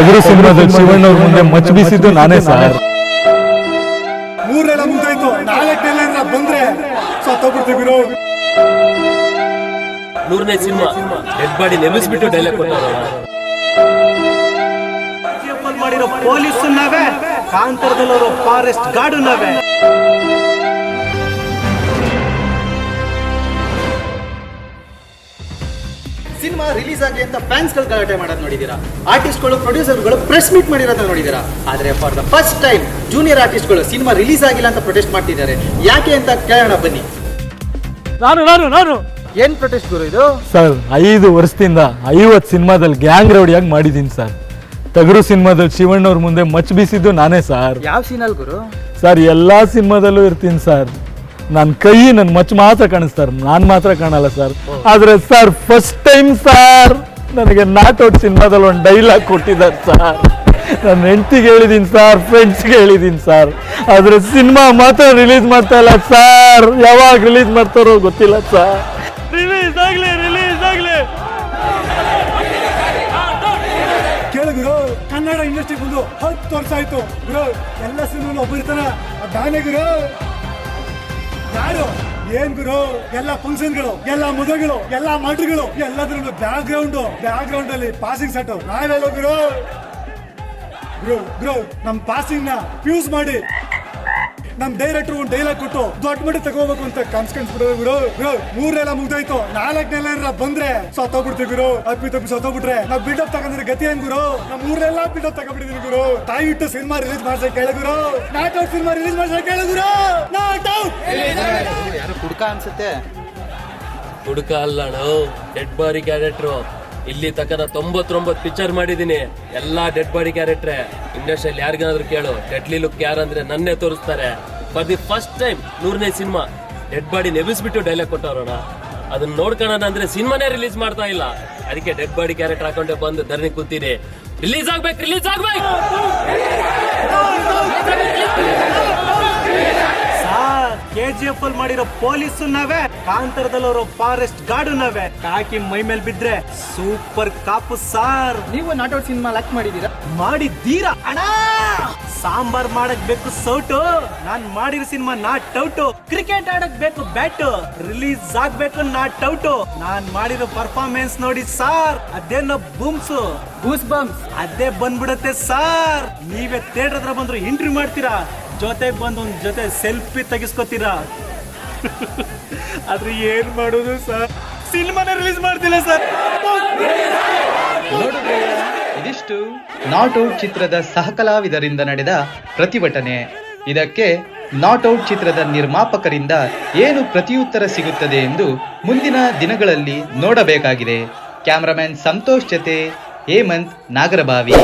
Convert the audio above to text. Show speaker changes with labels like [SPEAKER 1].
[SPEAKER 1] ಟಗರು ಸಿನಿಮಾದಲ್ಲಿ ಶಿವಣ್ಣವ್ರ ಮುಂದೆ ಮಚ್ಚಬಿಸಿದ್ದು ನಾನೇ ಸರ್.
[SPEAKER 2] ಮೂರನೆಲ್ಲ ನಾಳೆ ನಾಲ್ಕನೆಲ್ಲ ಬಂದ್ರೆ ಸತ್ತೋಗ್ಬಿಡ್ತೀವಿ ಗುರು
[SPEAKER 3] ನೂರನೇ ಸಿನಿಮಾ ಡೆಡ್ ಬಾಡಿ ನೆಮಿಸ್ಬಿಟ್ಟು ಡೈಲಾಗ್ ಕೊಟ್ಟವ್ರಣ
[SPEAKER 4] KGF ಮಾಡಿರೋ ಪೊಲೀಸ್ ನಾವೇ ಕಾಂತರದಲ್ಲಿರೋ ಫಾರೆಸ್ಟ್ ಗಾರ್ಡ್ ನಾವೇ.
[SPEAKER 5] ಸಿನಿಮಾ ರಿಲೀಸ್ ಆಗಲಿ ಅಂತ ಫ್ಯಾನ್ಸ್ಗಳು ಗಲಾಟೆ ಮಾಡೋದು ನೋಡಿದ್ದೀರಾ ಆರ್ಟಿಸ್ಟ್ಗಳು ಪ್ರೊಡ್ಯೂಸರ್ಗಳು ಪ್ರೆಸ್ ಮೀಟ್ ಮಾಡಿರೋದನ್ನ ನೋಡಿದ್ದೀರಾ ಆದರೆ for the first time junior ಆರ್ಟಿಸ್ಟ್ಗಳು cinema release ಆಗಿಲ್ಲ ಅಂತ ಪ್ರೊಟೆಸ್ಟ್ ಮಾಡ್ತಿದ್ದಾರೆ. ಯಾಕೆ ಅಂತ ಕೇಳೋಣ ಬನ್ನಿ.
[SPEAKER 1] ನಾನು ನಾನು ನಾನು.
[SPEAKER 5] ಏನ್ ಪ್ರೊಟೆಸ್ಟ್ ಗುರು ಇದು?
[SPEAKER 1] ಸರ್ ಐದು ವರ್ಷದಿಂದ ಐವತ್ತು ಸಿನಿಮಾದಲ್ಲಿ ಗ್ಯಾಂಗ್ ರೌಡಿಯಾಗಿ ಮಾಡಿದ್ದೀನಿ ಸರ್. ತಗರು ಸಿನಿಮಾದಲ್ಲಿ ಶಿವಣ್ಣವ್ರ ಮುಂದೆ ಮಚ್ಚ ಬೀಸಿದ್ದು ನಾನೇ ಸರ್.
[SPEAKER 5] ಯಾವ ಸೀನಲ್ ಗುರು?
[SPEAKER 1] ಸರ್ ಎಲ್ಲಾ ಸಿನಿಮಾದಲ್ಲೂ ಇರ್ತೀನಿ ಸರ್. ನನ್ನ ಕೈ ನನ್ನ ಮಚ್ ಮಾತ್ರ ಕಾಣಿಸ್ತಾರೆ ನಾನು ಮಾತ್ರ ಕಾಣಲ್ಲ ಸರ್. ಆದರೆ ಸರ್ ಫಸ್ಟ್ ಟೈಮ್ ಸರ್ ನನಗೆ ನಾಟ್ ಔಟ್ ಸಿನಿಮಾದಲ್ಲಿ ಒಂದು ಡೈಲಾಗ್ ಕೊಟ್ಟಿದ್ದಾರೆ ಸರ್. ನನ್ನ ಹೆಂಡ್ತಿಗೆ ಹೇಳಿದ್ದೀನಿ ಸರ್ ಫ್ರೆಂಡ್ಸ್ಗೆ ಹೇಳಿದ್ದೀನಿ ಸರ್. ಆದರೆ ಸಿನಿಮಾ ಮಾತ್ರ ರಿಲೀಸ್ ಮಾಡ್ತಾ ಇಲ್ಲ ಸರ್. ಯಾವಾಗ ರಿಲೀಸ್ ಮಾಡ್ತಾರೋ ಗೊತ್ತಿಲ್ಲ ಸರ್. ರಿಲೀಸ್ ಆಗಲಿ ರಿಲೀಸ್ ಆಗಲಿ.
[SPEAKER 2] ಕೇಳು ಗುರು ಕನ್ನಡ ಇಂಡಸ್ಟ್ರಿ ಬಂದು ಹತ್ತು ವರ್ಷ ಆಯ್ತು. ಗುರು ಎಲ್ಲ ಸಿನಿಮಾ ಒಬ್ಬ ಆ ದಾನೆ ಗುರು. ಯಾರು? ಏನ್ ಗುರು ಎಲ್ಲ ಫಂಕ್ಷನ್ಗಳು ಎಲ್ಲ ಮದುವೆಗಳು ಎಲ್ಲ ಮರ್ಡ್ರ್ಗಳು, ಎಲ್ಲದ್ರಲ್ಲೂ ಬ್ಯಾಕ್ ಗ್ರೌಂಡ್ ಬ್ಯಾಕ್ ಗ್ರೌಂಡ್ ಅಲ್ಲಿ ಪಾಸಿಂಗ್ ಸೆಟ್ ನಾವೆಲ್ಲ ಗುರು ಗುರು ಗುರು, ನಮ್ ಪಾಸಿಂಗ್ನ ಫ್ಯೂಸ್ ಮಾಡಿ. ನಮ್ ಡೈರೆಕ್ಟರ್ ಒಂದು ಡೈಲಾಗ್ ಕೊಟ್ಟು ದೊಡ್ಡ ಮಟ್ಟ ತಗೋಬೇಕು ಅಂತ ಕನ್ಸ್ಕೊಂಡ್ಬಿಡೋ ಗುರು ಗುರು ಮೂರನೆಲ್ಲ ಮುಗ್ದೋಯ್ತು. ನಾಲ್ಕನೆಲ್ಲ ಬಂದ್ರೆ ಸತ್ತೋಗ್ಬಿಡ್ತೀವಿ ಗುರು. ಅಪ್ಪಿ ತಪ್ಪಿ ಸತ್ತೋಗ್ಬಿಟ್ರೆ. ನಾವ್ ಅಪ್ ತಗೊಂಡ್ರೆ ಗತಿ ಏನ್ ಗುರು? ನಮ್ ಮೂರನೆಲ್ಲ ಬಿಲ್ಡಪ್ ತಗೊಂಡ್ಬಿಟ್ಟಿದೀವಿ ಗುರು. ತಾಯಿ ಇಟ್ಟು ಸಿನಿಮಾ ರಿಲೀಸ್ ಮಾಡ್ಸಕ್ ಕೇಳ ಗುರು. ನಾಟ್ ಔಟ್ ಸಿನಿಮಾ ರಿಲೀಸ್ ಮಾಡ್ಸಕ್ ಕೇಳ ಗುರು. Not out!
[SPEAKER 5] ಯಾರು ಕುಡ್ಕ ಅನ್ಸುತ್ತೆ.
[SPEAKER 3] ಹುಡುಕ ಅಲ್ಲಣ ಡೆಡ್ ಬಾರಿ ಕ್ಯಾರೆಕ್ಟ್ರು ಇಲ್ಲಿ ತಕ್ಕದ ತೊಂಬತ್ತೊಂಬತ್ತು ಪಿಕ್ಚರ್ ಮಾಡಿದ್ದೀನಿ. ಎಲ್ಲಾ ಡೆಡ್ ಬಾಡಿ ಕ್ಯಾರೆಕ್ಟ್ರೆ ಇಂಡಸ್ಟ್ರಿಯಲ್ಲಿ ಯಾರಿಗಾದ್ರೂ ಕೇಳು. ಡೆಡ್ಲಿ ಲುಕ್ ಯಾರಂದ್ರೆ ನನ್ನೇ ತೋರಿಸ್ತಾರೆ. ಫಾರ್ ದಿ ಫಸ್ಟ್ ಟೈಮ್ ನೂರನೇ ಸಿನಿಮಾ ಡೆಡ್ ಬಾಡಿ ನೆಬಿಸ್ಬಿಟ್ಟು ಡೈಲಾಗ್ ಕೊಟ್ಟವ್ರಣ ಅದನ್ನ ನೋಡ್ಕೊಳ್ಳೋಣ ಅಂದ್ರೆ ಸಿನಿಮಾನೇ ರಿಲೀಸ್ ಮಾಡ್ತಾ ಇಲ್ಲ. ಅದಕ್ಕೆ ಡೆಡ್ ಬಾಡಿ ಕ್ಯಾರೆಕ್ಟರ್ ಹಾಕೊಂಡೆ ಬಂದು ಧರಣಿ ಕೂತೀನಿ ರಿಲೀಸ್ ಆಗ್ಬೇಕು ರಿಲೀಸ್ ಆಗ್ಬೇಕು!
[SPEAKER 4] ಜಿ ಎಫ್ ಅಲ್ಲಿ ಮಾಡಿರೋ ಪೊಲೀಸ್ ನಾವೇ. ಕಾಂತರದಲ್ಲಿರೋ ಫಾರೆಸ್ಟ್ ಗಾರ್ಡು ನಾವೇ. ಕಾಕಿ ಮೈ ಮೇಲೆ ಬಿದ್ರೆ ಸೂಪರ್ ಕಾಪು ಸಾರ್.
[SPEAKER 5] ನೀವು ನಾಟ್ ಔಟ್ ಸಿನಿಮಾ ಲಕ್ ಮಾಡಿದ್ದೀರಾ?
[SPEAKER 4] ಮಾಡಿದ್ದೀರಾ? ಅಣ್ಣ! ಸಾಂಬಾರ್ ಮಾಡಕ್ ಬೇಕು ಸೌಟು. ನಾನ್ ಮಾಡಿರೋ ಸಿನಿಮಾ ನಾಟ್ ಔಟು ಕ್ರಿಕೆಟ್ ಆಡಕ್ ಬೇಕು ಬ್ಯಾಟ್ ರಿಲೀಸ್ ಆಗ್ಬೇಕು ನಾಟ್ ಔಟು ನಾನ್ ಮಾಡಿರೋ ಪರ್ಫಾರ್ಮೆನ್ಸ್ ನೋಡಿ ಸಾರ್. ಅದೇನೋ ಬೂಮ್ಸ್
[SPEAKER 5] ಗೂಸ್ ಬಂಪ್ಸ್
[SPEAKER 4] ಅದೇ ಬಂದ್ಬಿಡತ್ತೆ ಸಾರ್. ನೀವೇ ಥಿಯೇಟರ್ ಹತ್ರ ಬಂದ್ರು ಇಂಟರ್ವ್ಯೂ ಮಾಡ್ತೀರಾ? ಜೊತೆಗೆ ಬಂದು ಒಂದು ಜೊತೆ ಸೆಲ್ಫಿ ತೆಗಿಸ್ಕೊತೀರಾ? ಆದ್ರೆ ಏನ್ ಮಾಡೋದು ಸರ್? ಸಿನಿಮಾನ ರಿಲೀಸ್ ಮಾಡ್ತಿಲ್ಲ ಸರ್.
[SPEAKER 6] ಇದಿಷ್ಟು ನಾಟ್ ಔಟ್ ಚಿತ್ರದ ಸಹಕಲಾವಿದರಿಂದ ನಡೆದ ಪ್ರತಿಭಟನೆ. ಇದಕ್ಕೆ ನಾಟ್ ಔಟ್ ಚಿತ್ರದ ನಿರ್ಮಾಪಕರಿಂದ ಏನು ಪ್ರತಿಯುತ್ತರ ಸಿಗುತ್ತದೆ ಎಂದು ಮುಂದಿನ ದಿನಗಳಲ್ಲಿ ನೋಡಬೇಕಾಗಿದೆ. ಕ್ಯಾಮರಾಮ್ಯಾನ್ ಸಂತೋಷ್ ಜತೆ ಹೇಮಂತ್ ನಾಗರಬಾವಿ.